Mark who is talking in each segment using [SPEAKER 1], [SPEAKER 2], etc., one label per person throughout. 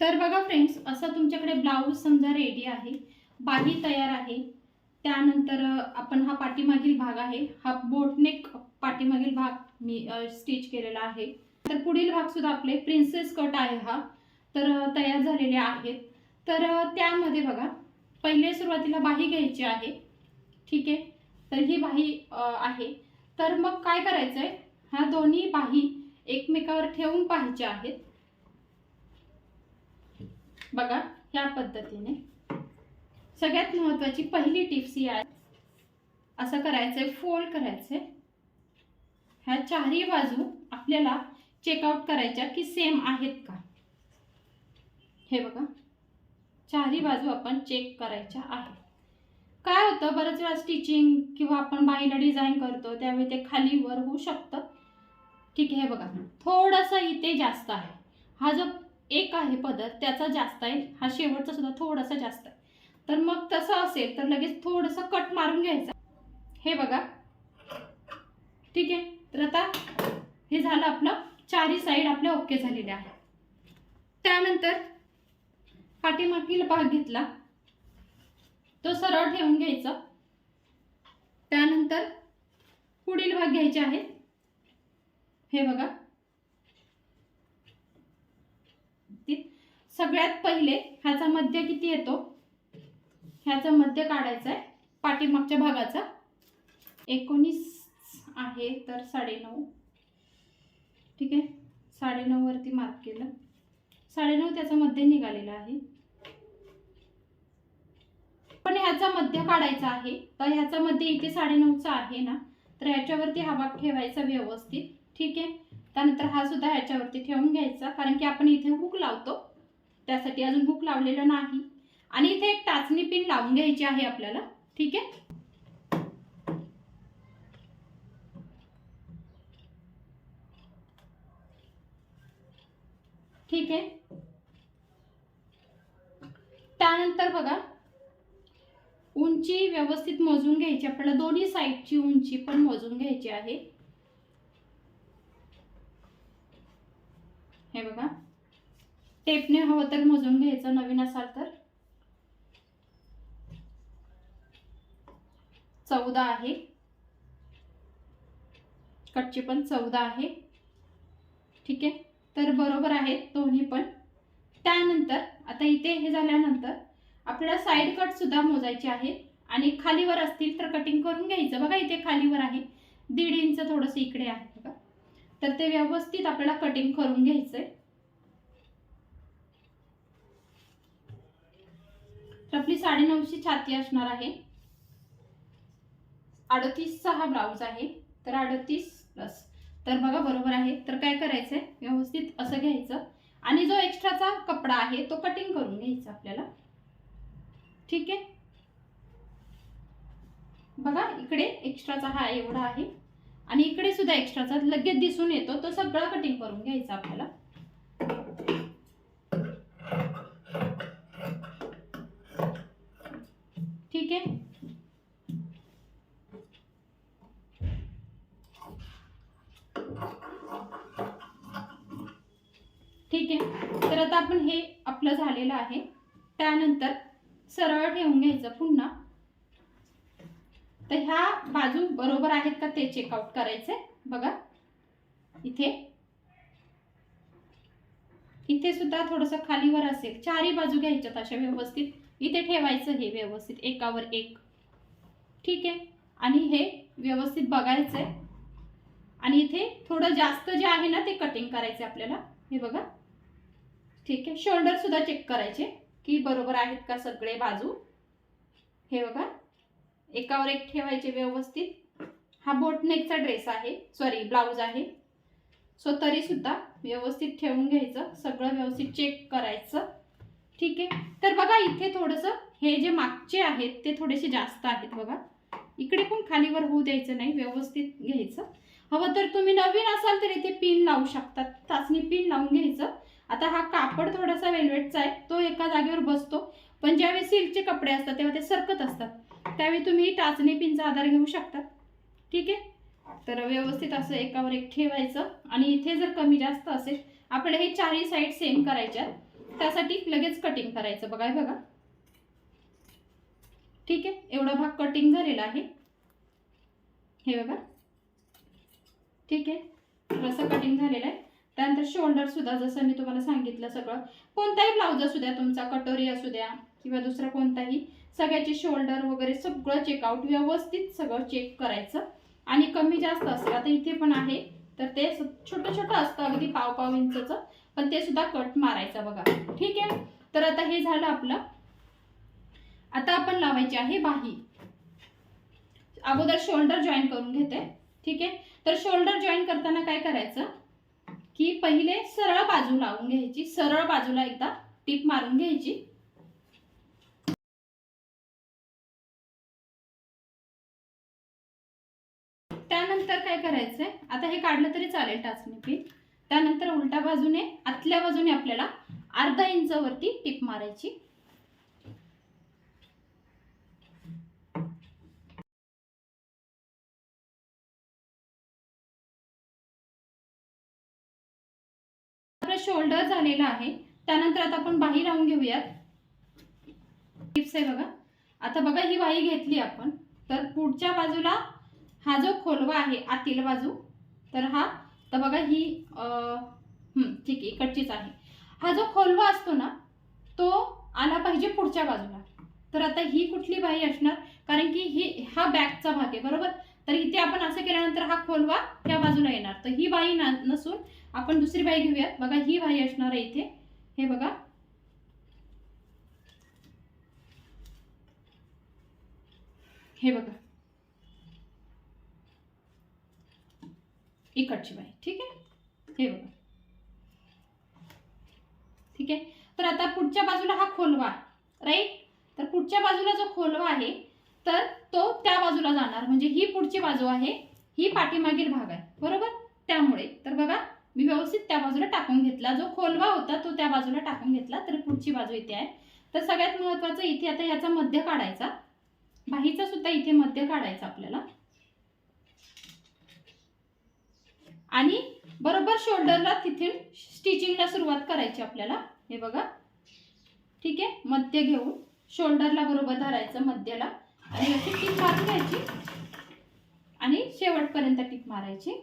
[SPEAKER 1] तर बघा फ्रेंड्स असं तुमच्याकडे ब्लाऊज समजा रेडी आहे बाही तयार आहे त्यानंतर आपण हा पाठीमागील भाग आहे हा बोटनेक पाठीमागील भाग मी स्टिच केलेला आहे. तर पुढील भाग सुद्धा आपले प्रिन्सेस कट आहे हा तर तयार झालेले आहेत. तर त्यामध्ये बघा पहिले सुरुवातीला बाही घ्यायची आहे ठीक आहे? तर ही बाही आहे. तर मग काय करायचं आहे हा दोन्ही बाही एकमेकावर ठेवून पाहायचे आहेत. बघा ह्या पद्धतीने. सगळ्यात महत्वाची पहिली टिप्स ही आहे. असं करायचंय फोल्ड करायचंय. ह्या चारही बाजू आपल्याला चेकआउट करायच्या की सेम आहेत का? हे बघा. चारही बाजू आपण चेक करायच्या आहेत. काय होतं? बऱ्याच वेळा स्टिचिंग किंवा आपण बाईला डिझाईन करतो त्यावेळी ते खाली वर होऊ शकतं. ठीक आहे हे बघा. थोडासा इथे जास्त आहे. हा जो एक आहे पदर त्याचा जास्त आहे. हा शेवटचा सुद्धा थोडासा जास्त आहे. तर मग तसं असेल तर लगेच थोडंसं कट मारून घ्यायचा. हे बघा. ठीक आहे? तर आता हे झालं आपलं. चारी साईड आपल्या ओके झालेल्या आहे त्यानंतर पाठीमागील भाग घेतला. तो सरळ ठेवून घ्यायचा. त्यानंतर पुढील भाग घ्यायचे आहेत. हे बघा. सगळ्यात पहिले ह्याचा मध्य किती येतो? ह्याचा मध्य काढायचा आहे. पाठीमागच्या भागाचा. एकोणीस आहे तर साडेनऊ. ठीक आहे? साडेनऊ वरती मार्क केलं. साडेनऊ त्याचा मध्य निघालेला आहे. पण ह्याचा मध्य काढायचा आहे. तर ह्याचा मध्य इथे साडेनऊचा आहे ना? तर ह्याच्यावरती हा भाग ठेवायचा व्यवस्थित. ठीक आहे? त्यानंतर हा सुद्धा ह्याच्यावरती ठेवून घ्यायचा कारण की आपण इथे हुक लावतो. त्यासाठी अजून हुक लावलेलं नाही. आणि इथे एक टाचणी पिन लावून घ्यायची आहे आपल्याला. ठीक आहे? ठीक आहे? त्यानंतर बघा उंची व्यवस्थित मोजून घ्यायची. आपल्याला दोन्ही साईडची उंची पण मोजून घ्यायची आहे. हे बघा. टेपने हवं तर मोजून घ्यायचं. नवीन असाल तर. चौदा आहे. कटची पण चौदा आहे. ठीक आहे? तर बरोबर आहेत दोन्ही पण. त्यानंतर आता इथे हे झाल्यानंतर आपल्याला साईड कट सुद्धा मोजायचे आहेत आणि खालीवर असतील तर कटिंग करून घ्यायचं. बघा इथे खालीवर आहे. दीड इंच थोडंसं इकडे आहे. तर ते व्यवस्थित आपल्याला कटिंग करून घ्यायचंय. तर आपली साडेनऊशे छाती असणार आहे. अडतीसचा हा ब्लाऊज आहे. तर अडतीस प्लस तर बघा बरोबर आहे. तर काय करायचंय? व्यवस्थित असं घ्यायचं. आणि जो एक्स्ट्राचा कपडा आहे तो कटिंग करून घ्यायचा आपल्याला. ठीक आहे? बघा इकडे एक्स्ट्राचा हा एवढा आहे. आणि इकडे सुद्धा एक्स्ट्राचा लगेच दिसून येतो. तो सगळा कटिंग करून घ्यायचा आपल्याला. ठीक आहे? ठीक आहे. तर आता आपण हे आपलं झालेलं आहे. त्यानंतर सरळ ठेवून घ्यायचं पुन्हा. तर ह्या बाजू बरोबर आहेत का ते चेकआउट करायचे? बघा. इथे. इथे सुद्धा थोडंसं खालीवर असेल. चारही बाजू घ्यायच्यात अशा व्यवस्थित. इथे ठेवायचं हे व्यवस्थित. एकावर एक. ठीक आहे? आणि हे व्यवस्थित बघायचंय. आणि इथे थोडं जास्त जे आहे ना ते कटिंग करायचे आपल्याला. हे बघा. ठीक आहे? शोल्डर सुद्धा चेक करायचे की बरोबर आहेत का सगळे बाजू? हे बघा. एकावर एक ठेवायचे व्यवस्थित. हा बोटनेकचा ड्रेस आहे. सॉरी ब्लाऊज आहे. सो तरी सुद्धा व्यवस्थित ठेवून घ्यायचं. सगळं व्यवस्थित चेक करायचं. ठीक आहे? तर बघा इथे थोडंसं हे जे मागचे आहेत ते थोडेसे जास्त आहेत बघा. इकडे पण खालीवर होऊ द्यायचं नाही. व्यवस्थित घ्यायचं. हवं तर तुम्ही नवीन असाल तर इथे पिन लावू शकतात. चाचणी पिन लावून घ्यायचं. आता हा कापड थोडासा वेल्वेटचा आहे. तो एका जागेवर बसतो. पण ज्यावेळी सिल्कचे कपडे असतात तेव्हा ते सरकत असतात. त्यावेळी तुम्ही टाचणी पिनचा आधार घेऊ शकता. ठीक आहे? तर व्यवस्थित असं एकावर एक ठेवायचं. आणि इथे जर कमी जास्त असेल आपल्याला हे चारही साईड सेम करायच्या त्यासाठी लगेच कटिंग करायचं बघा बघा. ठीक आहे? एवढा भाग कटिंग झालेला आहे. हे बघा. ठीक आहे? थोडंसं कटिंग झालेलं आहे. त्यानंतर शोल्डर सुद्धा जसं मी तुम्हाला सांगितलं सगळं कोणताही ब्लाऊज असू द्या तुमचा कटोरी असू द्या किंवा दुसरा कोणताही सगळ्याचे शोल्डर वगैरे सगळं चेकआउट व्यवस्थित सगळं चेक करायचं. आणि कमी जास्त असेल आता इथे पण आहे तर ते छोटं छोटं असतं अगदी पाव पाव इंचचं पण ते सुद्धा कट मारायचं बघा. ठीक आहे? तर आता हे झालं आपलं. आता आपण लावायची आहे बाही. अगोदर शोल्डर जॉईन करून घेते. ठीक आहे? तर शोल्डर जॉईन करताना काय करायचं? की पहिले सरळ बाजू लावून घ्यायची सरळ बाजूला एकदा टीप मारून घ्यायची. त्यानंतर काय करायचंय? आता हे काढलं तरी चालेल टाचणी पीठ त्यानंतर उलट्या बाजूने आतल्या बाजूने आपल्याला अर्धा इंचावरती टीप मारायची. शोल्डर झालेला आहे. त्यानंतर आता आपण बाही लावून घेऊयात. टिप्स आहे बघा. आता बघा ही बाही घेतली आपण. तर पुढच्या बाजूला हा जो खोलवा आहे आतील बाजू तर हा तर बघा ही ठीक आहे इकडचीच आहे. हा जो खोलवा असतो ना तो आला पाहिजे पुढच्या बाजूला. तर आता ही कुठली बाही असणार? कारण की ही हा बॅकचा भाग आहे बरोबर? तर इथे आपण असं केल्यानंतर हा खोलवा त्या बाजूला येणार. तर ही बाही नसून आपण दुसरी बाई घेऊयात. बघा ही बाई असणार आहे इथे. हे बघा. हे बघा. इकडची बाई. ठीक आहे? हे बघा. ठीक आहे? तर आता पुढच्या बाजूला हा खोलवा. राईट तर पुढच्या बाजूला जो खोलवा आहे तर तो त्या बाजूला जाणार. म्हणजे ही पुढची बाजू आहे. ही पाठीमागील भाग आहे. बरोबर? त्यामुळे. तर बघा मी व्यवस्थित त्या बाजूला टाकून घेतला. जो खोलवा होता तो त्या बाजूला टाकून घेतला. तर पुढची बाजू इथे आहे. तर सगळ्यात महत्त्वाचं इथे आता याचा मध्य काढायचा. बाहीचा सुद्धा इथे मध्य काढायचा आपल्याला. आणि बरोबर शोल्डरला तिथे स्टिचिंगला सुरुवात करायची आपल्याला. हे बघा. ठीक आहे? मध्य घेऊन शोल्डरला बरोबर धरायचं मध्यला. आणि अशी टीप मारून घ्यायची. आणि शेवटपर्यंत टीप मारायची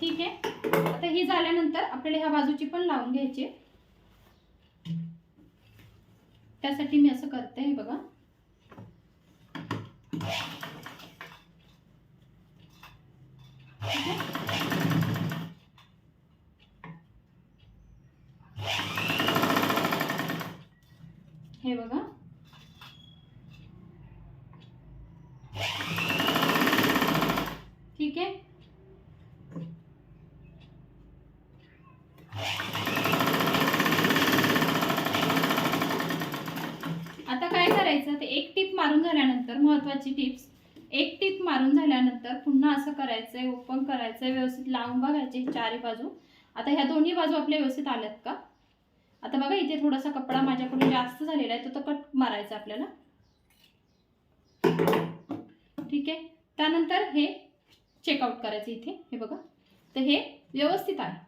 [SPEAKER 1] ठीक आहे आता ही झाल्यानंतर आपल्याला ह्या बाजूची पण लावून घ्यायची आहे. त्यासाठी मी असं करते हे बघा ठीक आहे? हे बघा. ठीक आहे? आता काय करायचं? ते एक टीप मारून झाल्यानंतर महत्वाची टिप्स. एक टीप मारून झाल्यानंतर पुन्हा असं करायचंय ओपन करायचंय व्यवस्थित लावून बघायचे चारी बाजू. आता ह्या दोन्ही बाजू आपल्या व्यवस्थित आल्यात का? आता बघा इथे थोडासा कपडा माझ्याकडून जास्त झालेला आहे तो तो कट मारायचा आपल्याला. ठीक आहे? त्यानंतर हे चेकआउट करायचं इथे हे बघा. तर हे व्यवस्थित आहे.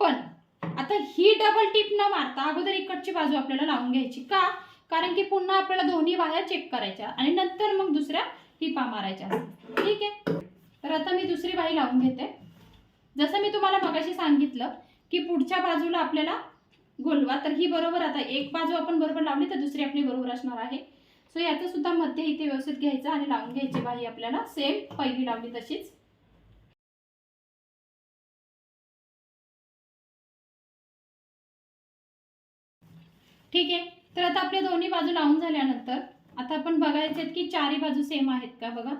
[SPEAKER 1] पण आता ही डबल टिप न मारता अगोदर इकडची बाजू आपल्याला लावून घ्यायची. का? कारण की पुन्हा आपल्याला दोन्ही बाह्या चेक करायच्या आणि नंतर मग दुसऱ्या टिपा मारायच्या ठीक आहे? तर आता मी दुसरी बाही लावून घेते. जसं मी तुम्हाला मगाशी सांगितलं की पुढच्या बाजूला आपल्याला गोलवा तर ही बरोबर आता एक बाजू आपण बरोबर लावली तर दुसरी आपली बरोबर असणार आहे. सो याचं सुद्धा मध्य इथे व्यवस्थित घ्यायचं आणि लावून घ्यायची बाही आपल्याला सेम पहिली लावली तशीच. ठीक आहे? तर आता आपल्या दोन्ही बाजू लावून झाल्यानंतर आता आपण बघायचे की चारी बाजू सेम आहेत का बघा?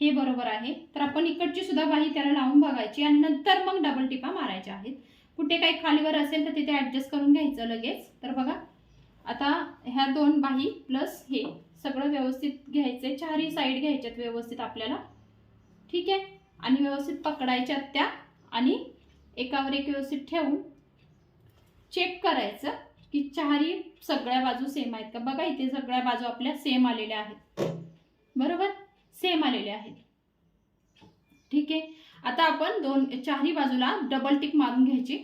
[SPEAKER 1] हे बरोबर आहे. तर आपण इकडची सुद्धा बाही त्याला लावून बघायची आणि नंतर मग डबल टिपा मारायच्या आहेत. कुठे काही खालीवर असेल तर तिथे ॲडजस्ट करून घ्यायचं लगेच. तर बघा आता ह्या दोन बाही प्लस हे सगळं व्यवस्थित घ्यायचे चारही साईड घ्यायच्यात व्यवस्थित आपल्याला. ठीक आहे? आणि व्यवस्थित पकडायच्यात त्या आणि एकावर एक व्यवस्थित ठेवून चेक करायचं की चारही सगळ्या बाजू सेम आहेत का? बघा इथे सगळ्या बाजू आपल्या सेम आलेल्या आहेत. बरोबर? सेम आलेल्या आहेत. ठीक आहे? आता आपण दोन चारही बाजूला डबल टिक मारून घ्यायची.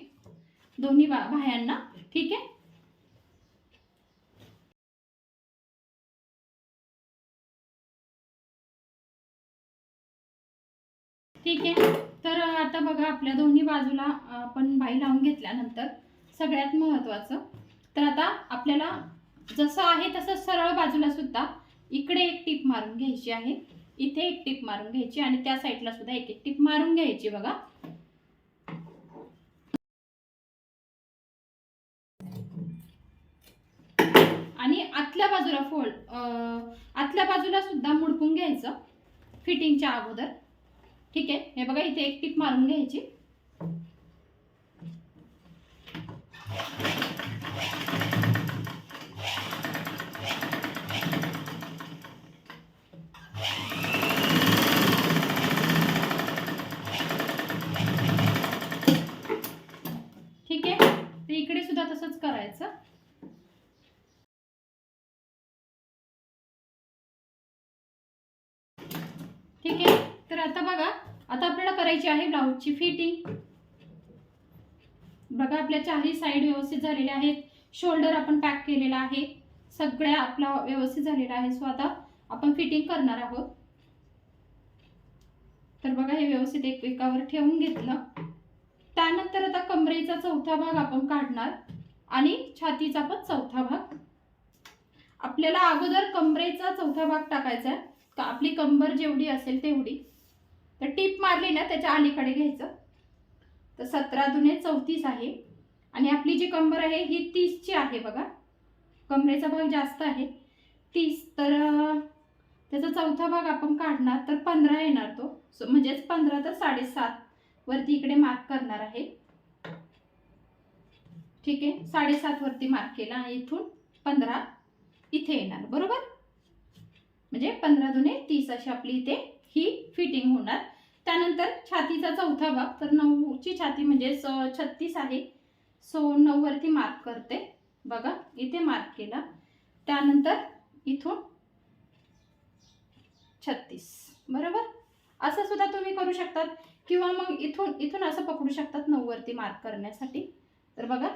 [SPEAKER 1] दोन्ही बा बाह्यांना. ठीक आहे? ठीक आहे. तर आता बघा आपल्या दोन्ही बाजूला आपण बाई लावून घेतल्यानंतर सगळ्यात महत्त्वाचं तर आता आपल्याला जसं आहे तसं सरळ बाजूला सुद्धा इकडे एक टीप मारून घ्यायची आहे. इथे एक टिप मारून घ्यायची आणि त्या साईडला सुद्धा एक एक टिप मारून घ्यायची बघा. आणि आतल्या बाजूला फोल्ड आतल्या बाजूला सुद्धा मुडपून घ्यायचं. फिटिंगच्या अगोदर. ठीक आहे? हे बघा इथे एक टिप मारून घ्यायची ठीक आहे तर इकडे सुद्धा तसंच करायचं ठीक आहे तर आता बघा आता आपल्याला करायची आहे ब्लाऊजची फिटिंग. बघा आपल्या चारही साईड व्यवस्थित झालेल्या आहेत. शोल्डर आपण पॅक केलेला आहे. सगळ्या आपला व्यवस्थित झालेला आहे. सो आता आपण फिटिंग करणार आहोत. तर बघा हे व्यवस्थित एकमेकावर ठेवून घेतलं. त्यानंतर आता कमरेचा चौथा भाग आपण काढणार आणि छातीचा पण चौथा भाग. आपल्याला अगोदर कमरेचा चौथा भाग टाकायचा आहे. आपली कंबर जेवढी असेल तेवढी. तर टीप मारली ना त्याच्या अलीकडे घ्यायचं. तर सतरा दुने चौतीस आहे. आणि आपली जी कंबर आहे ही तीसची आहे बघा. कमरेचा भाग जास्त आहे. तीस तर त्याचा चौथा भाग आपण काढणार तर पंधरा येणार तो. सो म्हणजेच पंधरा तर साडेसात वरती इकडे मार्क करणार आहे. ठीक आहे? साडेसात वरती मार्क केला आणि इथून. पंधरा इथे येणार बरोबर? म्हणजे पंधरा दुने तीस अशी आपली इथे ही फिटिंग होणार. त्यानंतर छातीचा चौथा भाग तर नऊची छाती म्हणजे स- छत्तीस आहे. सो नऊवरती मार्क करते. बघा इथे मार्क केला. त्यानंतर इथून छत्तीस. बरोबर? असं सुद्धा तुम्ही करू शकतात. किंवा मग इथून इथून असं पकडू शकतात नऊवरती मार्क करण्यासाठी. तर बघा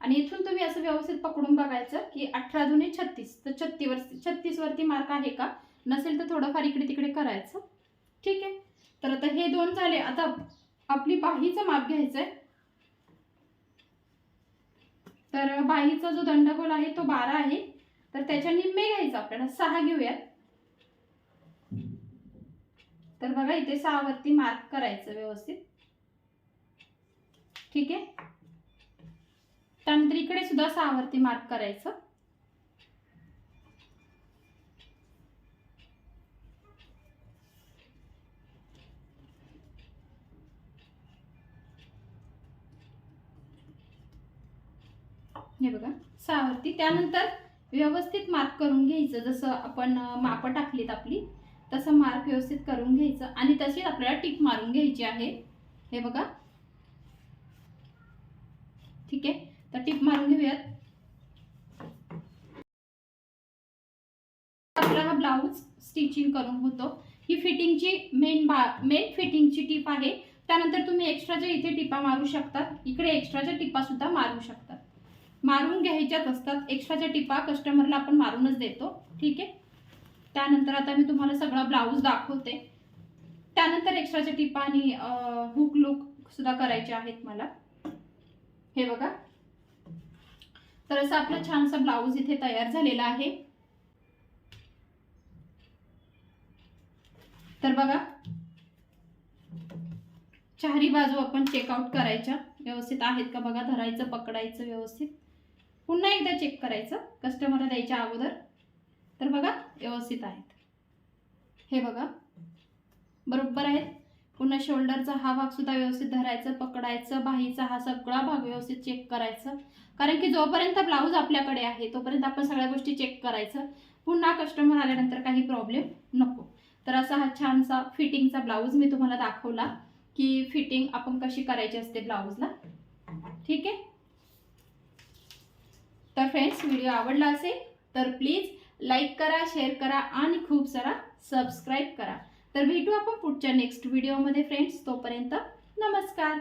[SPEAKER 1] आणि इथून तुम्ही असं व्यवस्थित पकडून बघायचं की अठरा दुने छत्तीस. तर छत्तीवर छत्तीसवरती मार्क आहे का? नसेल तर थोडंफार इकडे तिकडे करायचं. ठीक आहे? तर आता हे दोन झाले. आता आपली बाहीचं माप घ्यायचं आहे तर बाहीचा जो दंडगोल आहे तो बारा आहे. तर त्याच्या निम्मे घ्यायचं आपल्याला. सहा घेऊयात. तर बघा इथे सहावरती मार्क करायचं व्यवस्थित. ठीक आहे? त्यानंतर इकडे सुद्धा सहावरती मार्क करायचं. हे बघा सहावरती त्यानंतर व्यवस्थित मार्क करून घ्यायचं. जसं आपण मापं टाकलीत आपली तसं मार्क व्यवस्थित करून घ्यायचं. आणि तशीच आपल्याला टिक मारून घ्यायची आहे. हे बघा ठीक आहे तर टिप मारून घेऊयात आपला हा ब्लाऊज स्टिचिंग करून होतो. ही फिटिंगची मेन बा मेन फिटिंगची टीप आहे. त्यानंतर तुम्ही एक्स्ट्राच्या इथे टिपा मारू शकतात इकडे एक्स्ट्राच्या टिपा सुद्धा मारू शकतात मारून घ्यायच्याच असतात एक्स्ट्राच्या टिपा कस्टमरला आपण मारूनच देतो. ठीक आहे? त्यानंतर आता मी तुम्हाला सगळा ब्लाऊज दाखवते. त्यानंतर एक्स्ट्राच्या टिपा आणि हुक लुक सुद्धा करायचे आहेत मला. हे बघा. तर असं आपला छानसा ब्लाऊज इथे तयार झालेला आहे. तर बघा. चारी बाजू आपण चेकआउट करायच्या. व्यवस्थित आहेत का बघा? धरायचं पकडायचं व्यवस्थित. पुन्हा एकदा चेक करायचं. कस्टमरला द्यायच्या अगोदर. तर बघा व्यवस्थित आहेत. हे बघा. बरोबर आहेत. पुन्हा शोल्डरचा हा भाग सुद्धा व्यवस्थित धरायचं पकडायचं बाहीचा हा सगळा भाग व्यवस्थित चेक करायचं. कारण की जोपर्यंत ब्लाऊज आपल्याकडे आहे तोपर्यंत आपण सगळ्या गोष्टी चेक करायचं. पुन्हा कस्टमर आल्यानंतर काही प्रॉब्लेम नको. तर असा हा छानसा फिटिंगचा ब्लाऊज मी तुम्हाला दाखवला की फिटिंग आपण कशी करायची असते ब्लाऊजला. ठीक आहे? तर फ्रेंड्स व्हिडिओ आवडला असेल तर प्लीज लाईक करा शेअर करा आणि खूप सारा सबस्क्राईब करा. तर भेटू आपण पुढच्या नेक्स्ट व्हिडिओमध्ये फ्रेंड्स तोपर्यंत नमस्कार.